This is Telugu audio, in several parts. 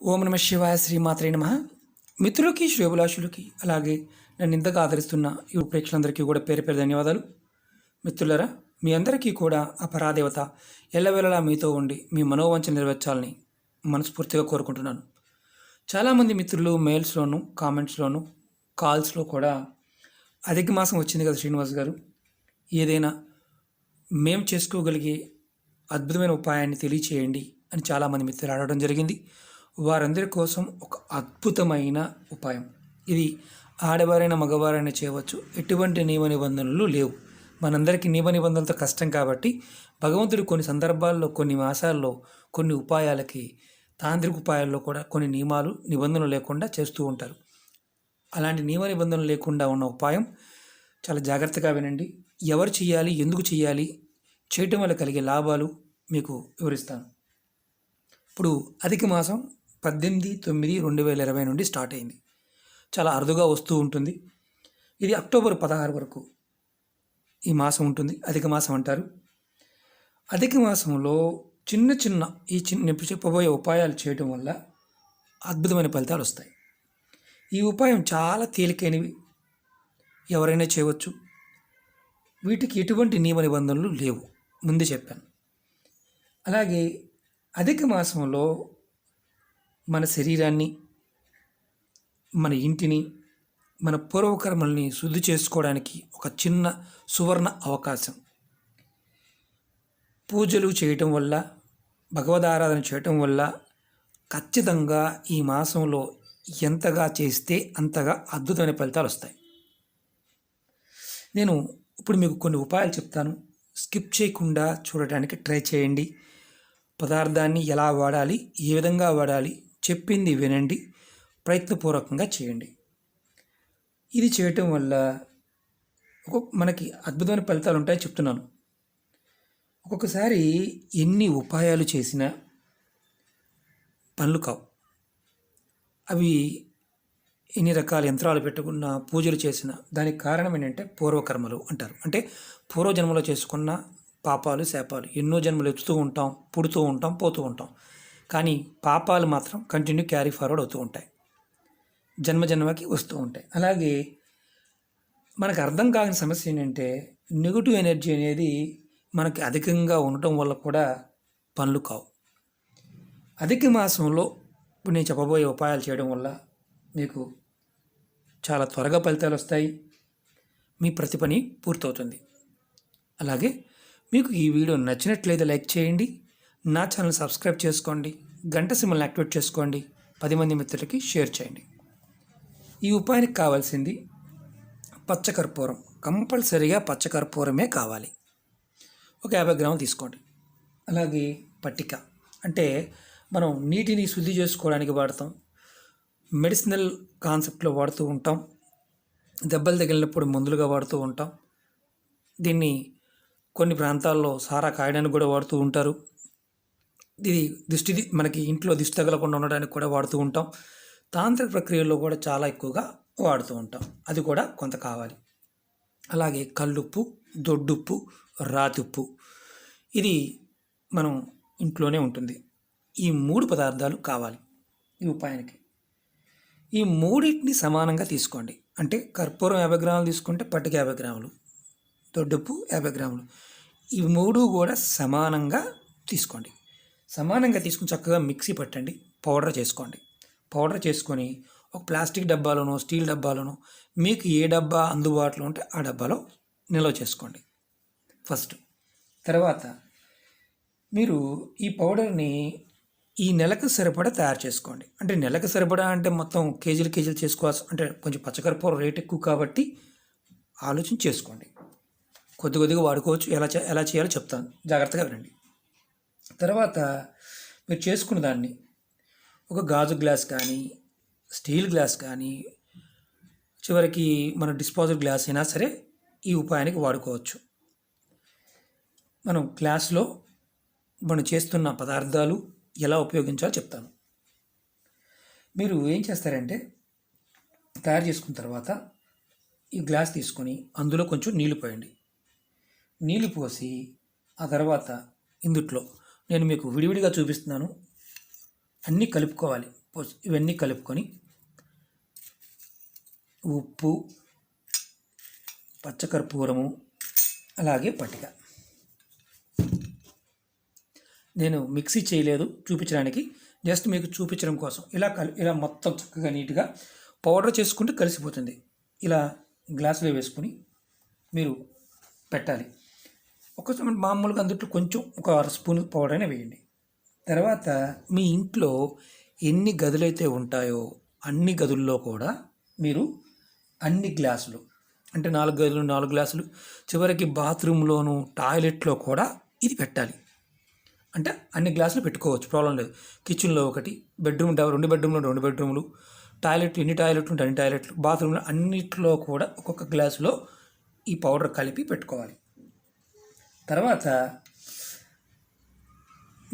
ఓం నమ శివాయ శ్రీమాత్రే నమ. మిత్రులకి శ్రేభిలాషులకి అలాగే నన్ను ఇంతగా ఆదరిస్తున్న ఈ ప్రేక్షకులందరికీ కూడా పేరు పేరు ధన్యవాదాలు. మిత్రులరా మీ అందరికీ కూడా ఆ పరాదేవత ఎల్లవేళలా మీతో ఉండి మీ మనోవంచన నెరవేర్చాలని మనస్ఫూర్తిగా కోరుకుంటున్నాను. చాలామంది మిత్రులు మెయిల్స్లోను కామెంట్స్లోను కాల్స్లో కూడా అధిక మాసం వచ్చింది కదా శ్రీనివాస్ గారు. ఏదైనా మేము చేసుకోగలిగే అద్భుతమైన ఉపాయాన్ని తెలియచేయండి అని చాలామంది మిత్రులు అడగడం జరిగింది. వారందరి కోసం ఒక అద్భుతమైన ఉపాయం. ఇది ఆడవారైనా మగవారైనా చేయవచ్చు. ఎటువంటి నియమ నిబంధనలు లేవు. మనందరికీ నియమ నిబంధనలతో కష్టం కాబట్టి భగవంతుడు కొన్ని సందర్భాల్లో కొన్ని మాసాల్లో కొన్ని ఉపాయాలకి తాంత్రిక ఉపాయాల్లో కూడా కొన్ని నియమాలు నిబంధనలు లేకుండా చేస్తూ ఉంటారు. అలాంటి నియమ నిబంధనలు లేకుండా ఉన్న ఉపాయం చాలా జాగ్రత్తగా వినండి. ఎవరు చేయాలి ఎందుకు చేయాలి చేయటం వల్ల కలిగే లాభాలు మీకు వివరిస్తాను. ఇప్పుడు అధిక మాసం పద్దెనిమిది తొమ్మిది రెండు వేల ఇరవై నుండి స్టార్ట్ అయింది. చాలా అరుదుగా వస్తూ ఉంటుంది. ఇది అక్టోబర్ పదహారు వరకు ఈ మాసం ఉంటుంది. అధిక మాసం అంటారు. అధిక మాసంలో చిన్న చిన్న ఈ చిన్న చెప్పబోయే ఉపాయాలు చేయటం వల్ల అద్భుతమైన ఫలితాలు వస్తాయి. ఈ ఉపాయం చాలా తేలికైనవి. ఎవరైనా చేయవచ్చు. వీటికి ఎటువంటి నియమ నిబంధనలు లేవు. ముందు చెప్పాను. అలాగే అధిక మాసంలో మన శరీరాన్ని మన ఇంటిని మన పూర్వకర్మల్ని శుద్ధి చేసుకోవడానికి ఒక చిన్న సువర్ణ అవకాశం. పూజలు చేయటం వల్ల భగవద్ ఆరాధన చేయటం వల్ల ఖచ్చితంగా ఈ మాసంలో ఎంతగా చేస్తే అంతగా అద్భుతమైన ఫలితాలు వస్తాయి. నేను ఇప్పుడు మీకు కొన్ని ఉపాయాలు చెప్తాను. స్కిప్ చేయకుండా చూడటానికి ట్రై చేయండి. పదార్థాన్ని ఎలా వాడాలి ఏ విధంగా వాడాలి చెప్పింది వినండి ప్రయత్నపూర్వకంగా చేయండి. ఇది చేయటం వల్ల ఒక్కొక్క మనకి అద్భుతమైన ఫలితాలు ఉంటాయని చెప్తున్నాను. ఒక్కొక్కసారి ఎన్ని ఉపాయాలు చేసినా పనులు కావు. అవి ఎన్ని రకాల యంత్రాలు పెట్టుకున్న పూజలు చేసిన దానికి కారణం ఏంటంటే పూర్వకర్మలు అంటారు. అంటే పూర్వజన్మలో చేసుకున్న పాపాలు శాపాలు ఎన్నో జన్మలు ఎత్తుతూ ఉంటాం పుడుతూ ఉంటాం పోతూ ఉంటాం. కానీ పాపాలు మాత్రం కంటిన్యూ క్యారీ ఫార్వర్డ్ అవుతూ ఉంటాయి. జన్మ జన్మకి వస్తూ ఉంటాయి. అలాగే మనకు అర్థం కాని సమస్య ఏంటంటే నెగిటివ్ ఎనర్జీ అనేది మనకి అధికంగా ఉండటం వల్ల కూడా పనులు కావు. అధిక మాసంలో ఇప్పుడు నేను చెప్పబోయే ఉపాయాలు చేయడం వల్ల మీకు చాలా త్వరగా ఫలితాలు వస్తాయి. మీ ప్రతి పని పూర్తవుతుంది. అలాగే మీకు ఈ వీడియో నచ్చినట్లయితే లైక్ చేయండి. నా ఛానల్ సబ్స్క్రైబ్ చేసుకోండి గంట సిమ్మల్ని యాక్టివేట్ చేసుకోండి పది మంది మిత్రులకి షేర్ చేయండి. ఈ ఉపాయానికి కావాల్సింది పచ్చకర్పూరం. కంపల్సరీగా పచ్చకర్పూరమే కావాలి. ఒక యాభై గ్రాములు తీసుకోండి. అలాగే పట్టిక. అంటే మనం నీటిని శుద్ధి చేసుకోవడానికి వాడతాం. మెడిసినల్ కాన్సెప్ట్లో వాడుతూ ఉంటాం. దెబ్బలు తగిలినప్పుడు మందులుగా వాడుతూ ఉంటాం. దీన్ని కొన్ని ప్రాంతాల్లో సారా కాయడానికి కూడా వాడుతూ ఉంటారు. ఇది దిష్టి మనకి ఇంట్లో దిష్టి తగలకుండా ఉండడానికి కూడా వాడుతూ ఉంటాం. తాంత్రిక ప్రక్రియల్లో కూడా చాలా ఎక్కువగా వాడుతూ ఉంటాం. అది కూడా కొంత కావాలి. అలాగే కల్లుప్పు దొడ్డుప్పు రాతిప్పు ఇది మనం ఇంట్లోనే ఉంటుంది. ఈ మూడు పదార్థాలు కావాలి ఈ ఉపాయానికి. ఈ మూడింటిని సమానంగా తీసుకోండి. అంటే కర్పూరం యాభై గ్రాములు తీసుకుంటే పట్టుకు యాభై గ్రాములు దొడ్డుప్పు యాభై గ్రాములు. ఈ మూడు కూడా సమానంగా తీసుకోండి. సమానంగా తీసుకుని చక్కగా మిక్సీ పెట్టండి పౌడర్ చేసుకోండి. పౌడర్ చేసుకొని ఒక ప్లాస్టిక్ డబ్బాలోనో స్టీల్ డబ్బాలోనో మీకు ఏ డబ్బా అందుబాటులో ఉంటే ఆ డబ్బాలో నిల్వ చేసుకోండి. ఫస్ట్. తర్వాత మీరు ఈ పౌడర్ని ఈ నెలకు సరిపడా తయారు చేసుకోండి. అంటే నెలకు సరిపడా అంటే మొత్తం కేజీలు కేజీలు చేసుకోవాల్సి అంటే కొంచెం పచ్చకరపూర రేట్ ఎక్కువ కాబట్టి ఆలోచన చేసుకోండి. కొద్ది కొద్దిగా వాడుకోవచ్చు. ఎలా ఎలా చేయాలో చెప్తాను. జాగ్రత్తగా వినండి. తర్వాత మీరు చేసుకున్న దాన్ని ఒక గాజు గ్లాస్ కానీ స్టీల్ గ్లాస్ కానీ చివరికి మన డిస్పోజల్ గ్లాస్ అయినా సరే ఈ ఉపాయానికి వాడుకోవచ్చు. మనం గ్లాస్లో మనం చేస్తున్న పదార్థాలు ఎలా ఉపయోగించాలో చెప్తాను. మీరు ఏం చేస్తారంటే తయారు చేసుకున్న తర్వాత ఈ గ్లాస్ తీసుకొని అందులో కొంచెం నీళ్ళు పోయండి. నీళ్ళు పోసి ఆ తర్వాత ఇందుట్లో నేను మీకు విడివిడిగా చూపిస్తున్నాను. అన్నీ కలుపుకోవాలి. ఇవన్నీ కలుపుకొని ఉప్పు పచ్చకర్పూరము అలాగే పట్టిక నేను మిక్సీ చేయలేదు చూపించడానికి. జస్ట్ మీకు చూపించడం కోసం. ఇలా కలి ఇలా మొత్తం చక్కగా నీట్గా పౌడర్ చేసుకుంటే కలిసిపోతుంది. ఇలా గ్లాసులో వేసుకుని మీరు పెట్టాలి. ఒక స్పూన్ మామూలుగా అందుట్లో కొంచెం ఒక అర స్పూన్ పౌడర్ అయినా వేయండి. తర్వాత మీ ఇంట్లో ఎన్ని గదులైతే ఉంటాయో అన్ని గదుల్లో కూడా మీరు అన్ని గ్లాసులు అంటే నాలుగు గదులు నాలుగు గ్లాసులు చివరికి బాత్రూంలోను టాయిలెట్లో కూడా ఇది పెట్టాలి. అంటే అన్ని గ్లాసులు పెట్టుకోవచ్చు ప్రాబ్లం లేదు. కిచెన్లో ఒకటి బెడ్రూమ్ రెండు బెడ్రూమ్లో రెండు బెడ్రూమ్లు టాయిలెట్ ఎన్ని టాయిలెట్లు ఉంటే అన్ని టాయిలెట్లు బాత్రూమ్లో అన్నిట్లో కూడా ఒక్కొక్క గ్లాసులో ఈ పౌడర్ కలిపి పెట్టుకోవాలి. తర్వాత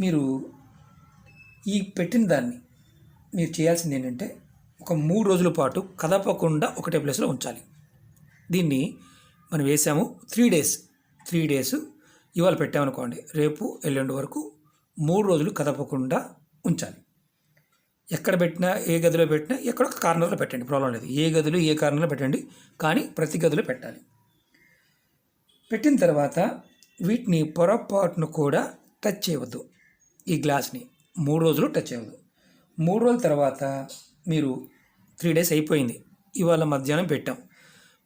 మీరు ఈ పెట్టిన దాన్ని మీరు చేయాల్సింది ఏంటంటే ఒక మూడు రోజుల పాటు కదపకుండా ఒకటే ప్లేస్లో ఉంచాలి. దీన్ని మనం వేసాము త్రీ డేస్. త్రీ డేస్ ఇవాళ పెట్టామనుకోండి రేపు ఎల్లుండి వరకు మూడు రోజులు కదపకుండా ఉంచాలి. ఎక్కడ పెట్టినా ఏ గదిలో పెట్టినా ఎక్కడ ఒక కార్నర్లో పెట్టండి ప్రాబ్లం లేదు. ఏ గదిలో ఏ కార్నర్లో పెట్టండి కానీ ప్రతి గదిలో పెట్టాలి. పెట్టిన తర్వాత వీటిని పొరపాటును కూడా టచ్ చేయవద్దు. ఈ గ్లాస్ని మూడు రోజులు టచ్ చేయవద్దు. మూడు రోజుల తర్వాత మీరు త్రీ డేస్ అయిపోయింది. ఇవాళ మధ్యాహ్నం పెట్టాం.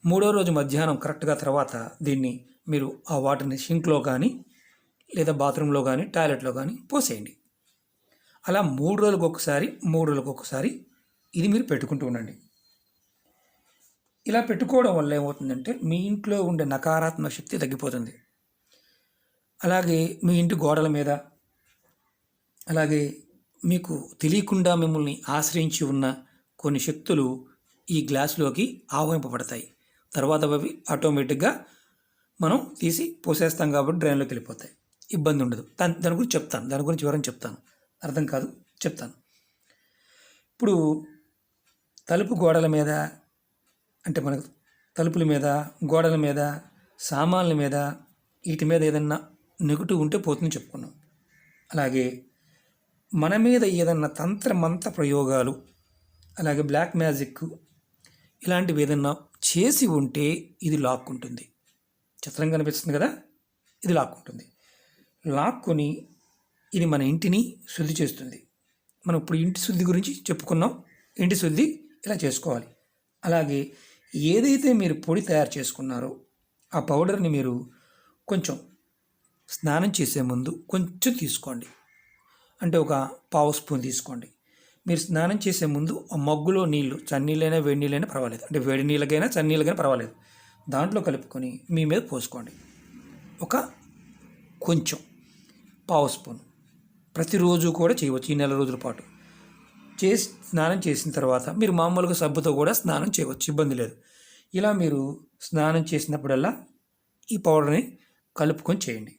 మూడో రోజు మధ్యాహ్నం కరెక్ట్గా తర్వాత దీన్ని మీరు ఆ వాటర్ని షింక్లో కానీ లేదా బాత్రూంలో కానీ టాయిలెట్లో కానీ పోసేయండి. అలా మూడు రోజులకు ఒకసారి మూడు రోజులకు ఒకసారి ఇది మీరు పెట్టుకుంటూ ఉండండి. ఇలా పెట్టుకోవడం వల్ల ఏమవుతుందంటే మీ ఇంట్లో ఉండే నకారాత్మక శక్తి తగ్గిపోతుంది. అలాగే మీ ఇంటి గోడల మీద అలాగే మీకు తెలియకుండా మిమ్మల్ని ఆశ్రయించి ఉన్న కొన్ని శక్తులు ఈ గ్లాసులోకి ఆహ్వానింపబడతాయి. తర్వాత అవి ఆటోమేటిక్గా మనం తీసి పోసేస్తాం కాబట్టి డ్రైన్లోకి వెళ్ళిపోతాయి. ఇబ్బంది ఉండదు. దాని దాని గురించి చెప్తాను. దాని గురించి వివరం చెప్తాను. అర్థం కాదు? చెప్తాను. ఇప్పుడు తలుపు గోడల మీద అంటే మనకు తలుపుల మీద గోడల మీద సామాన్ల మీద వీటి మీద ఏదన్నా నెగిటివ్ ఉంటే పోతుందని చెప్పుకున్నాం. అలాగే మన మీద ఏదన్నా తంత్రమంత ప్రయోగాలు అలాగే బ్లాక్ మ్యాజిక్ ఇలాంటివి ఏదన్నా చేసి ఉంటే ఇది లాక్కుంటుంది. చిత్రం కనిపిస్తుంది కదా? ఇది లాక్కుంటుంది. లాక్కొని ఇది మన ఇంటిని శుద్ధి చేస్తుంది. మనం ఇప్పుడు ఇంటి శుద్ధి గురించి చెప్పుకున్నాం. ఇంటి శుద్ధి ఇలా చేసుకోవాలి. అలాగే ఏదైతే మీరు పొడి తయారు చేసుకున్నారో ఆ పౌడర్ని మీరు కొంచెం స్నానం చేసే ముందు కొంచెం తీసుకోండి. అంటే ఒక పావు స్పూన్ తీసుకోండి. మీరు స్నానం చేసే ముందు ఆ మగ్గులో నీళ్ళు చన్నీళ్ళైనా వేడి నీళ్ళైనా పర్వాలేదు. అంటే వేడి నీళ్ళకైనా చన్నీళ్ళకైనా పర్వాలేదు. దాంట్లో కలుపుకొని మీ మీద పోసుకోండి. ఒక కొంచెం పావు స్పూన్. ప్రతిరోజు కూడా చేయవచ్చు ఈ నెల రోజుల పాటు. చేసి స్నానం చేసిన తర్వాత మీరు మామూలుగా సబ్బుతో కూడా స్నానం చేయవచ్చు ఇబ్బంది లేదు. ఇలా మీరు స్నానం చేసినప్పుడల్లా ఈ పౌడర్ని కలుపుకొని చేయండి.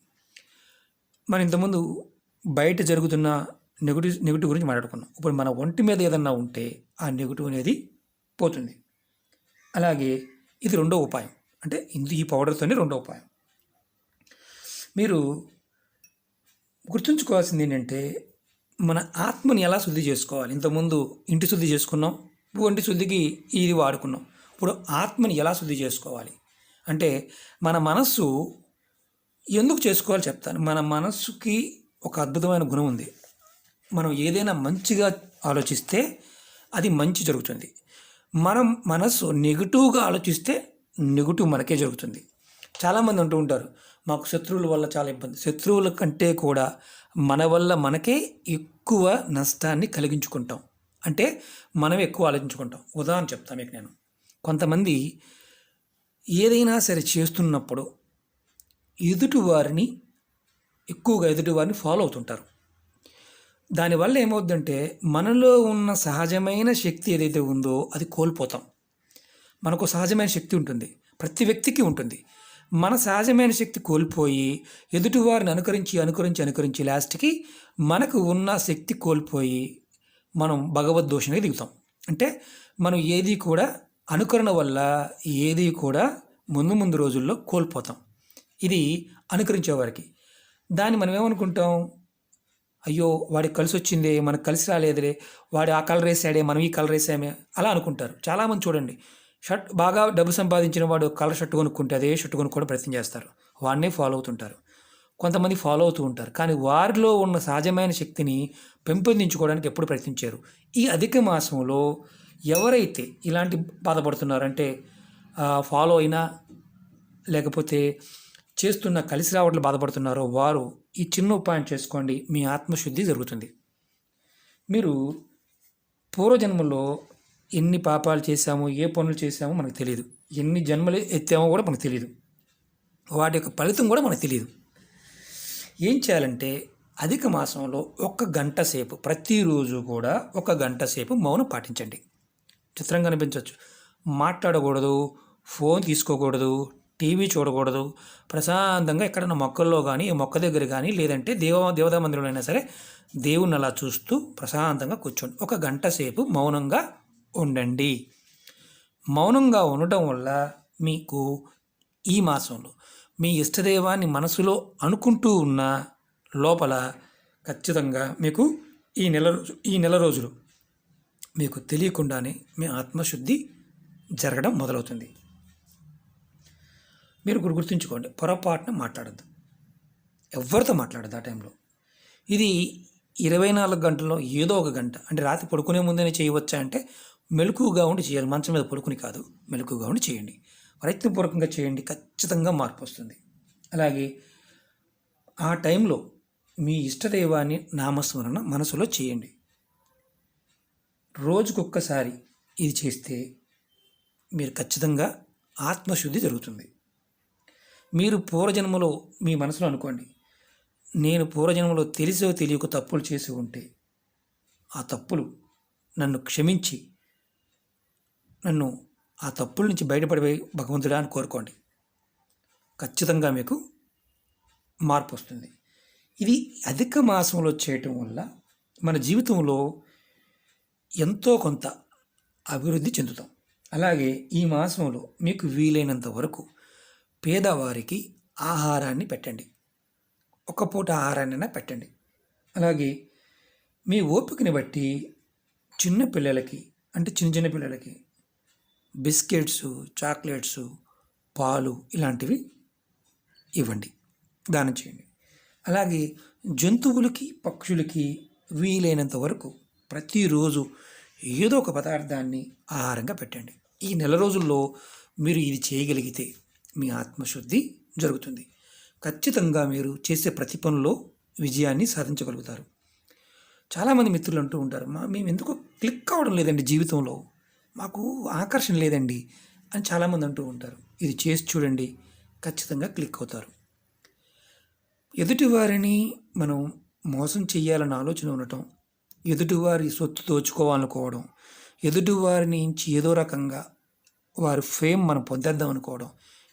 మనం ఇంతకుముందు బయట జరుగుతున్న నెగిటివ్ నెగిటివ్ గురించి మాట్లాడుకున్నాం. ఇప్పుడు మన ఒంటి మీద ఏదన్నా ఉంటే ఆ నెగిటివ్ అనేది పోతుంది. అలాగే ఇది రెండో ఉపాయం. అంటే ఇందు ఈ పౌడర్తోనే రెండో ఉపాయం. మీరు గుర్తుంచుకోవాల్సింది ఏంటంటే మన ఆత్మని ఎలా శుద్ధి చేసుకోవాలి? ఇంతకుముందు ఇంటి శుద్ధి చేసుకున్నాం ఒంటి శుద్ధికి ఇది వాడుకున్నాం. ఇప్పుడు ఆత్మని ఎలా శుద్ధి చేసుకోవాలి? అంటే మన మనస్సు ఎందుకు చేసుకోవాలి చెప్తాను? మన మనస్సుకి ఒక అద్భుతమైన గుణం ఉంది. మనం ఏదైనా మంచిగా ఆలోచిస్తే అది మంచి జరుగుతుంది. మనం మనస్సు నెగిటివ్గా ఆలోచిస్తే నెగిటివ్ మనకే జరుగుతుంది. చాలామంది అంటూ ఉంటారు మాకు శత్రువుల వల్ల చాలా ఇబ్బంది. శత్రువుల కంటే కూడా మన వల్ల మనకే ఎక్కువ నష్టాన్ని కలిగించుకుంటాం. అంటే మనం ఎక్కువ ఆలోచించుకుంటాం. ఉదాహరణ చెప్తాను మీకు నేను. కొంతమంది ఏదైనా సరే చేస్తున్నప్పుడు ఎదుటివారిని ఎక్కువగా ఎదుటివారిని ఫాలో అవుతుంటారు. దానివల్ల ఏమవుద్దంటే మనలో ఉన్న సహజమైన శక్తి ఏదైతే ఉందో అది కోల్పోతాం. మనకు సహజమైన శక్తి ఉంటుంది. ప్రతి వ్యక్తికి ఉంటుంది. మన సహజమైన శక్తి కోల్పోయి ఎదుటివారిని అనుకరించి అనుకరించి అనుకరించి లాస్ట్కి మనకు ఉన్న శక్తి కోల్పోయి మనం భగవద్దోషంగా దిగుతాం అంటే మనం ఏది కూడా అనుకరణ వల్ల ఏది కూడా ముందు ముందు రోజుల్లో కోల్పోతాం. ఇది అనుకరించేవారికి. దాన్ని మనం ఏమనుకుంటాం అయ్యో వాడికి కలిసి వచ్చిందే మనకు కలిసి రాలేదులే వాడు ఆ కలర్ వేసాడే మనం ఈ కలర్ వేసామే అలా అనుకుంటారు. చాలామంది చూడండి షర్ట్ బాగా డబ్బు సంపాదించిన వాడు కలర్ షర్ట్ కొనుక్కుంటే అదే షర్ట్ కొనుక్కోవడం ప్రయత్నం చేస్తారు. వాడినే ఫాలో అవుతుంటారు. కొంతమంది ఫాలో అవుతూ ఉంటారు. కానీ వారిలో ఉన్న సహజమైన శక్తిని పెంపొందించుకోవడానికి ఎప్పుడు ప్రయత్నించారు. ఈ అధిక మాసంలో ఎవరైతే ఇలాంటి బాధపడుతున్నారంటే ఫాలో అయినా లేకపోతే చేస్తున్న కలిసి రావట్లు బాధపడుతున్నారో వారు ఈ చిన్న ఉపాయం చేసుకోండి. మీ ఆత్మశుద్ధి జరుగుతుంది. మీరు పూర్వజన్మలో ఎన్ని పాపాలు చేశామో ఏ పనులు చేశామో మనకు తెలియదు ఎన్ని జన్మలు ఎత్తామో కూడా మనకు తెలియదు వాటి యొక్క ఫలితం కూడా మనకు తెలియదు ఏం చేయాలంటే అధిక మాసంలో ఒక గంట సేపు ప్రతిరోజు కూడా ఒక గంట సేపు మౌనం పాటించండి. చిత్రంగా అనిపించవచ్చు. మాట్లాడకూడదు ఫోన్ తీసుకోకూడదు టీవీ చూడకూడదు. ప్రశాంతంగా ఎక్కడైనా మొక్కల్లో కానీ మొక్క దగ్గర కానీ లేదంటే దేవ దేవతా మందిరంలో అయినా సరే దేవుణ్ణి అలా చూస్తూ ప్రశాంతంగా కూర్చోండి. ఒక గంట సేపు మౌనంగా ఉండండి. మౌనంగా ఉండటం వల్ల మీకు ఈ మాసంలో మీ ఇష్టదైవాన్ని మనసులో అనుకుంటూ ఉన్న లోపల ఖచ్చితంగా మీకు ఈ నెల రోజు ఈ నెల రోజులు మీకు తెలియకుండానే మీ ఆత్మశుద్ధి జరగడం మొదలవుతుంది. మీరు గుర్తుంచుకోండి. పొరపాటున మాట్లాడద్దు. ఎవరితో మాట్లాడద్దు ఆ టైంలో. ఇది ఇరవై నాలుగు గంటల్లో ఏదో ఒక గంట. అంటే రాత్రి పడుకునే ముందే చేయవచ్చా అంటే మెలకుగా ఉండి చేయాలి. మంచం మీద పడుకుని కాదు. మెలకుగా ఉండి చేయండి. ప్రయత్నపూర్వకంగా చేయండి. ఖచ్చితంగా మార్పు వస్తుంది. అలాగే ఆ టైంలో మీ ఇష్టదైవాన్ని నామస్మరణ మనసులో చేయండి. రోజుకొక్కసారి ఇది చేస్తే మీరు ఖచ్చితంగా ఆత్మశుద్ధి జరుగుతుంది. మీరు పూర్వజన్మలో మీ మనసులో అనుకోండి. నేను పూర్వజన్మలో తెలిసో తెలియక తప్పులు చేసి ఉంటే ఆ తప్పులు నన్ను క్షమించి నన్ను ఆ తప్పుల నుంచి బయటపడిపోయి భగవంతుడా అని కోరుకోండి. ఖచ్చితంగా మీకు మార్పు వస్తుంది. ఇది అధిక మాసంలో చేయటం వల్ల మన జీవితంలో ఎంతో కొంత అభివృద్ధి చెందుతాం. అలాగే ఈ మాసంలో మీకు వీలైనంత వరకు పేదవారికి ఆహారాన్ని పెట్టండి. ఒక పూట ఆహారాన్నైనా పెట్టండి. అలాగే మీ ఓపికని బట్టి చిన్న పిల్లలకి అంటే చిన్న చిన్న పిల్లలకి బిస్కెట్స్ చాక్లెట్స్ పాలు ఇలాంటివి ఇవ్వండి. దానం చేయండి. అలాగే జంతువులకి పక్షులకి వీలైనంత వరకు ప్రతిరోజు ఏదో ఒక పదార్థాన్ని ఆహారంగా పెట్టండి. ఈ నెల రోజుల్లో మీరు ఇది చేయగలిగితే మీ ఆత్మశుద్ధి జరుగుతుంది. ఖచ్చితంగా మీరు చేసే ప్రతి పనిలో విజయాన్ని సాధించగలుగుతారు. చాలామంది మిత్రులు అంటూ ఉంటారు మా మేము ఎందుకో క్లిక్ కావడం లేదండి జీవితంలో? మాకు ఆకర్షణ లేదండి అని చాలామంది అంటూ ఉంటారు. ఇది చేసి చూడండి ఖచ్చితంగా క్లిక్ అవుతారు. ఎదుటివారిని మనం మోసం చేయాలన్న ఆలోచన ఉండటం ఎదుటివారి సొత్తు దోచుకోవాలనుకోవడం ఎదుటివారి నుంచి ఏదో రకంగా వారి ఫేమ్ మనం పొందేద్దాం అనుకోవడం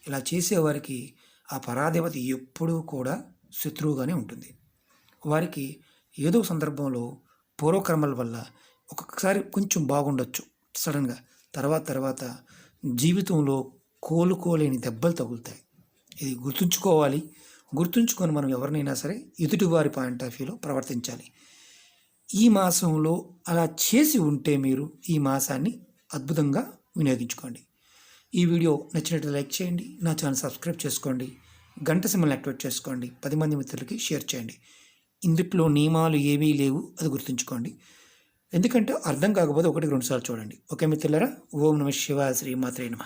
ఇలా చేసేవారికి ఆ పరాధిపతి ఎప్పుడూ కూడా శత్రువుగానే ఉంటుంది. వారికి ఏదో సందర్భంలో పూర్వకర్మల వల్ల ఒక్కొక్కసారి కొంచెం బాగుండొచ్చు. సడన్గా తర్వాత తర్వాత జీవితంలో కోలుకోలేని దెబ్బలు తగులుతాయి. ఇది గుర్తుంచుకోవాలి. గుర్తుంచుకొని మనం ఎవరినైనా సరే ఎదుటివారి పాయింట్ ఆఫ్ వ్యూలో ప్రవర్తించాలి. ఈ మాసంలో అలా చేసి ఉంటే మీరు ఈ మాసాన్ని అద్భుతంగా వినియోగించుకోండి. ఈ వీడియో నచ్చినట్టు లైక్ చేయండి నా ఛానల్ సబ్స్క్రైబ్ చేసుకోండి గంట సింబల్ యాక్టివేట్ చేసుకోండి పది మంది మిత్రులకి షేర్ చేయండి. ఇందుట్లో నియమాలు ఏవీ లేవు అది గుర్తుంచుకోండి. ఎందుకంటే అర్థం కాకపోతే ఒకటి రెండు సార్లు చూడండి. ఓకే మిత్రులరా ఓం నమ శివ శ్రీమాత్రే నమ.